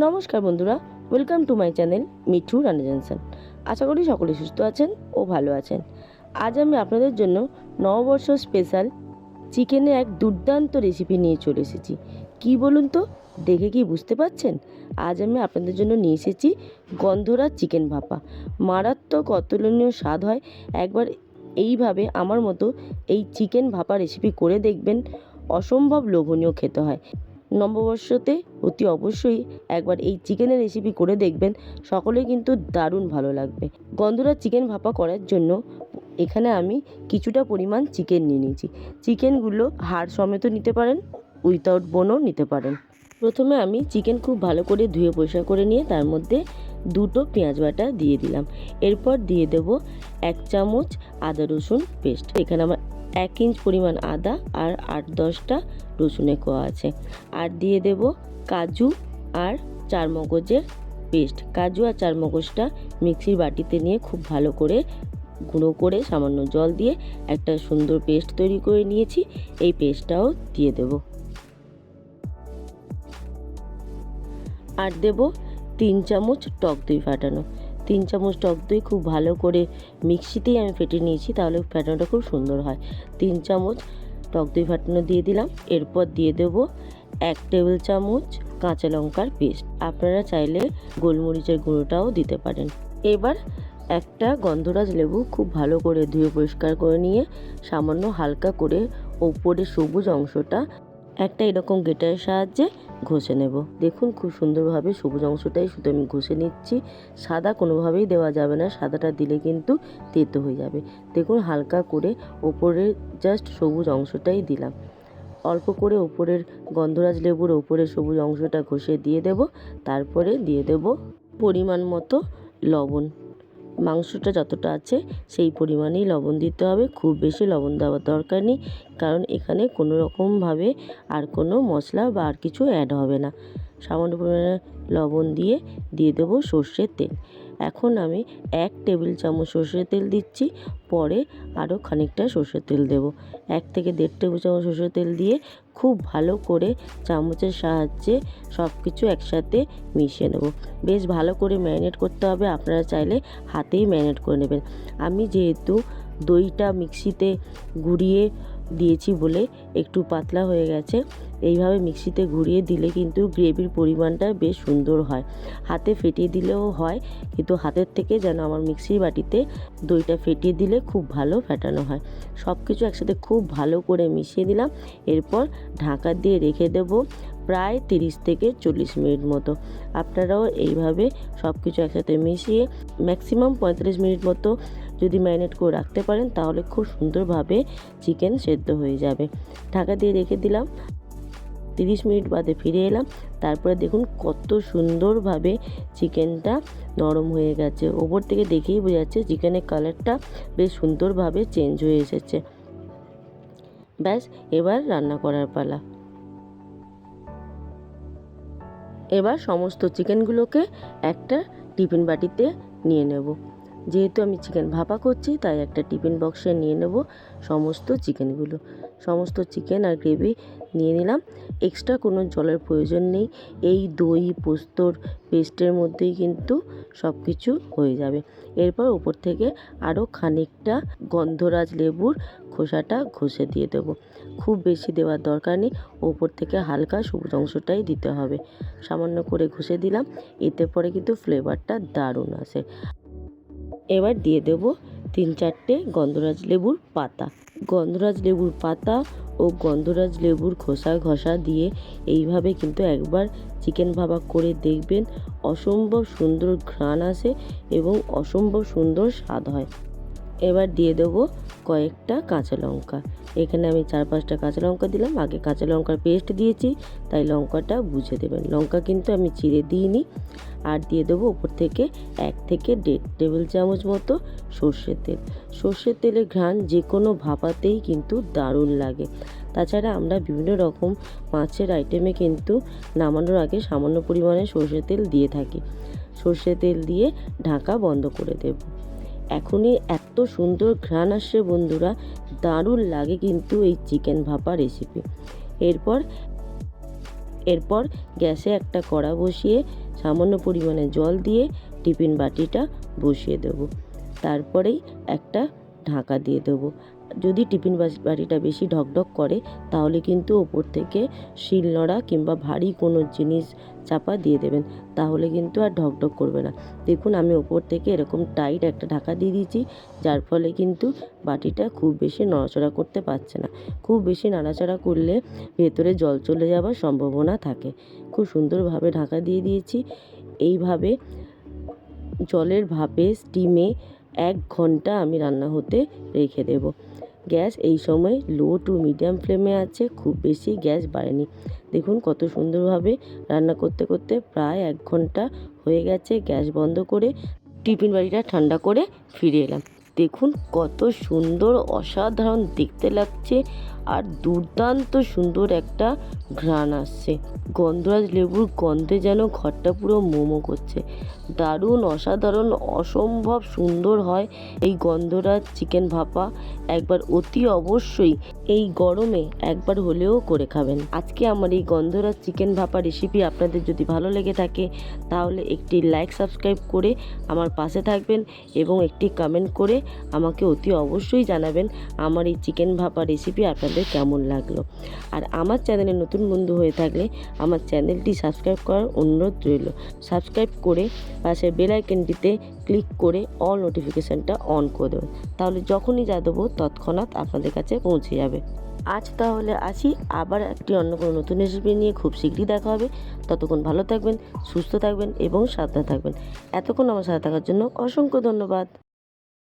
নমস্কার বন্ধুরা welcome to my channel Mithu Rana Johnson আশা করি সকলে সুস্থ আছেন ও ভালো আছেন। আজ আমি আপনাদের জন্য নববর্ষ স্পেশাল চিকেনে এক দুর্দান্ত রেসিপি নিয়ে চলে এসেছি। কি বলুন তো, দেখে কি বুঝতে পারছেন? আজ আমি আপনাদের জন্য নিয়ে এসেছি গন্ধরা চিকেন ভাপা। মারাত্মক অতুলনীয় স্বাদ হয়, একবার এইভাবে আমার মতো এই চিকেন ভাপা রেসিপি করে দেখবেন, অসম্ভব লোভনীয় খেতে হয়। নববর্ষতে অতি অবশ্যই একবার এই চিকেনের রেসিপি করে দেখবেন। সকলেই কিন্তু দারুণ ভালো লাগবে। গন্ধরা চিকেন ভাপা করার জন্য এখানে আমি কিছুটা পরিমাণ চিকেন নিয়ে নিয়েছি। চিকেনগুলো হাড় সমেত নিতে পারেন উইথাউট বোনও নিতে পারেন। প্রথমে আমি চিকেন খুব ভালো করে ধুয়ে পরিষ্কার করে নিয়ে তার মধ্যে দুটো পেঁয়াজ বাটা দিয়ে দিলাম। এরপর দিয়ে দেব এক চামচ আদা রসুন পেস্ট এখানে আমার এক ইঞ্চ পরিমাণ আদা আর আট দশটা রসুনের কোয়া আছে। আর দিয়ে দেব কাজু আর চার মগজের পেস্ট। কাজু আর চার মগজটা মিক্সির বাটিতে নিয়ে খুব ভালো করে গুঁড়ো করে সামান্য জল দিয়ে একটা সুন্দর পেস্ট তৈরি করে নিয়েছি। এই পেস্টটাও দিয়ে দেব। আর দেব তিন চামচ টক দই ফাটানো। তিন চামচ টক দই খুব ভালো করে মিক্সিতেই আমি ফেটে নিয়েছি, তাহলে ফেটানোটা খুব সুন্দর হয়। তিন চামচ টক দই ফাটানো দিয়ে দিলাম। এরপর দিয়ে দেব এক টেবিল চামচ কাঁচা লঙ্কার পেস্ট। আপনারা চাইলে গোলমরিচের গুঁড়োটাও দিতে পারেন। এবার একটা গন্ধরাজ লেবু খুব ভালো করে ধুয়ে পরিষ্কার করে নিয়ে সামান্য হালকা করে ওপরে সবুজ অংশটা একটা এরকম গেটারের সাহায্যে ঘষে নেব। দেখুন খুব সুন্দরভাবে সবুজ অংশটাই শুধু আমি ঘষে নিচ্ছি। সাদা কোনোভাবেই দেওয়া যাবে না, সাদাটা দিলে কিন্তু তেতো হয়ে যাবে। দেখুন হালকা করে ওপরের জাস্ট সবুজ অংশটাই দিলাম। অল্প করে ওপরের গন্ধরাজ লেবুর ওপরের সবুজ অংশটা ঘষে দিয়ে দেব। তারপরে দিয়ে দেব পরিমাণ মতো লবণ। মাংসটা যতটা আছে সেই পরিমাণেই লবণ দিতে হবে। খুব বেশি লবণ দেওয়ার দরকার নেই, কারণ এখানে কোনো রকমভাবে আর কোনো মশলা বা আর কিছু অ্যাড হবে না। সামান্য পরিমাণে লবণ দিয়ে দিয়ে দেবো সর্ষের তেল। এখন আমি এক টেবিল চামচ সর্ষের তেল দিচ্ছি, পরে আরও খানিকটা সর্ষের তেল দেব। এক থেকে দেড় টেবিল চামচ সর্ষের তেল দিয়ে খুব ভালো করে চামচের সাহায্যে সব কিছু একসাথে মিশিয়ে নেব। বেশ ভালো করে ম্যারিনেট করতে হবে, আপনারা চাইলে হাতেই ম্যারিনেট করে নেবেন। আমি যেহেতু দইটা মিক্সিতে গুঁড়িয়ে দিয়েছি বলে একটু পাতলা হয়ে গেছে। এইভাবে মিক্সিতে ঘুরিয়ে দিলে কিন্তু গ্রেভির পরিমাণটা বেশ সুন্দর হয়। হাতে ফেটিয়ে দিলেও হয়, কিন্তু হাতের থেকে যেন আমার মিক্সির বাটিতে দইটা ফেটিয়ে দিলে খুব ভালো ফেটানো হয়। সব কিছু একসাথে খুব ভালো করে মিশিয়ে দিলাম এরপর ঢাকা দিয়ে রেখে দেব। প্রায় তিরিশ থেকে চল্লিশ মিনিট মতো। আপনারাও এইভাবে সব কিছু একসাথে মিশিয়ে ম্যাক্সিমাম পঁয়তাল্লিশ মিনিট মতো যদি ম্যারিনেট করে রাখতে পারেন, তাহলে খুব সুন্দরভাবে চিকেন সেদ্ধ হয়ে যাবে। ঢাকা দিয়ে রেখে দিলাম। তিরিশ মিনিট বাদে ফিরে এলাম। তারপরে দেখুন কত সুন্দরভাবে চিকেনটা নরম হয়ে গেছে। ওপর থেকে দেখেই বোঝা যাচ্ছে চিকেনের কালারটা বেশ সুন্দরভাবে চেঞ্জ হয়ে এসেছে। ব্যাস, এবার রান্না করার পালা। এবার সমস্ত চিকেনগুলোকে একটা টিফিন বাটিতে নিয়ে নেব। যেহেতু আমি চিকেন ভাপা করছি, তাই একটা টিফিন বক্সে নিয়ে নেব সমস্ত চিকেনগুলো। সমস্ত চিকেন আর গ্রেভি নিয়ে নিলাম। এক্সট্রা কোনো জলের প্রয়োজন নেই। এই দই, পোস্তর পেস্টের মধ্যেই কিন্তু সব কিছু হয়ে যাবে। এরপর উপর থেকে আরও খানিকটা গন্ধরাজ লেবুর খোসাটা ঘষে দিয়ে দেব। খুব বেশি দেওয়ার দরকার নেই। ওপর থেকে হালকা সবুজ অংশটাই দিতে হবে। সামান্য করে ঘষে দিলাম। এতে পরে কিন্তু ফ্লেভারটা দারুণ আসে। এবার দিয়ে দেব তিন চারটে গন্ধরাজ লেবুর পাতা। গন্ধরাজ লেবুর পাতা ও গন্ধরাজ লেবুর খোসা ঘষা দিয়ে এইভাবে কিন্তু একবার চিকেন ভাবা করে দেখবেন, অসম্ভব সুন্দর ঘ্রাণ আসে এবং অসম্ভব সুন্দর স্বাদ হয়। এবার দিয়ে দেবো কয়েকটা কাঁচা লঙ্কা। এখানে আমি চার পাঁচটা কাঁচা লঙ্কা দিলাম। আগে কাঁচা লঙ্কার পেস্ট দিয়েছি, তাই লঙ্কাটা বুঝে দেবেন। লঙ্কা কিন্তু আমি চিড়ে দিইনি। আর দিয়ে দেবো ওপর থেকে এক থেকে দেড় টেবিল চামচ মতো সর্ষের তেল। সর্ষের তেলের ঘ্রাণ যে কোনো ভাপাতেই কিন্তু দারুণ লাগে। তাছাড়া আমরা বিভিন্ন রকম মাছের আইটেমে কিন্তু নামানোর আগে সামান্য পরিমাণে সর্ষের তেল দিয়ে থাকি। সর্ষের তেল দিয়ে ঢাকা বন্ধ করে দেব। এখনই এত সুন্দর ঘ্রাণ আসছে বন্ধুরা, দারুণ লাগে কিন্তু এই চিকেন ভাপা রেসিপি এরপর এরপর গ্যাসে একটা কড়া বসিয়ে সামান্য পরিমাণে জল দিয়ে টিফিন বাটিটা বসিয়ে দেব। তারপরেই একটা ঢাকা দিয়ে দেবো। যদি টিফিন বাটিটা বেশি ঢকঢক করে, তাহলে কিন্তু ওপর থেকে শিলনোড়া কিংবা ভারী কোনো জিনিস চাপা দিয়ে দেবেন। তাহলে কিন্তু আর ঢকঢক করবে না। দেখুন, আমি ওপর থেকে এরকম টাইট একটা ঢাকা দিয়ে দিয়েছি, যার ফলে কিন্তু বাটিটা খুব বেশি নড়াচড়া করতে পারছে না। খুব বেশি নাড়াচাড়া করলে ভেতরে জল চলে যাওয়ার সম্ভাবনা থাকে। খুব সুন্দরভাবে ঢাকা দিয়ে দিয়েছি। এইভাবে জলের ভাপে স্টিমে এক ঘণ্টা আমি রান্না হতে রেখে দেব। গ্যাস এই সময় লো টু মিডিয়াম ফ্লেমে আছে, খুব বেশি গ্যাস বাড়েনি। দেখুন কত সুন্দরভাবে রান্না করতে করতে প্রায় এক ঘণ্টা হয়ে গেছে গ্যাস বন্ধ করে টিফিন বাড়িটা ঠান্ডা করে ফিরে এলাম। দেখুন, কত সুন্দর অসাধারণ দেখতে লাগছে আর দুর্দান্ত সুন্দর একটা ঘ্রাণ আসছে। গন্ধরাজ লেবুর গন্ধে যেন ঘরটা পুরো মোমো করছে। দারুণ, অসাধারণ, অসম্ভব সুন্দর হয় এই গন্ধরাজ চিকেন ভাপা। একবার অতি অবশ্যই এই গরমে একবার হলেও করে খাবেন। আজকে আমার এই গন্ধরাজ চিকেন ভাপা রেসিপি আপনাদের যদি ভালো লেগে থাকে, তাহলে একটি লাইক সাবস্ক্রাইব করে আমার পাশে থাকবেন এবং একটি কমেন্ট করে আমাকে অতি অবশ্যই জানাবেন আমার এই চিকেন ভাপা রেসিপি আপনাদের কেমন লাগল। আর আমার চ্যানেলে নতুন বন্ধু হয়ে থাকলে আমার চ্যানেলটি সাবস্ক্রাইব করার অনুরোধ রইল। সাবস্ক্রাইব করে পাশে বেল আইকনটিতে ক্লিক করে অল নোটিফিকেশানটা অন করে দেবেন। তাহলে যখনই যা দেবো তৎক্ষণাৎ আপনাদের কাছে পৌঁছে যাবে। আজ তাহলে আসি। আবার একটি অন্য কোনো নতুন রেসিপি নিয়ে খুব শীঘ্রই দেখা হবে। ততক্ষণ ভালো থাকবেন, সুস্থ থাকবেন এবং সাবধানে থাকবেন। এতক্ষণ আমার সাথে থাকার জন্য অসংখ্য ধন্যবাদ।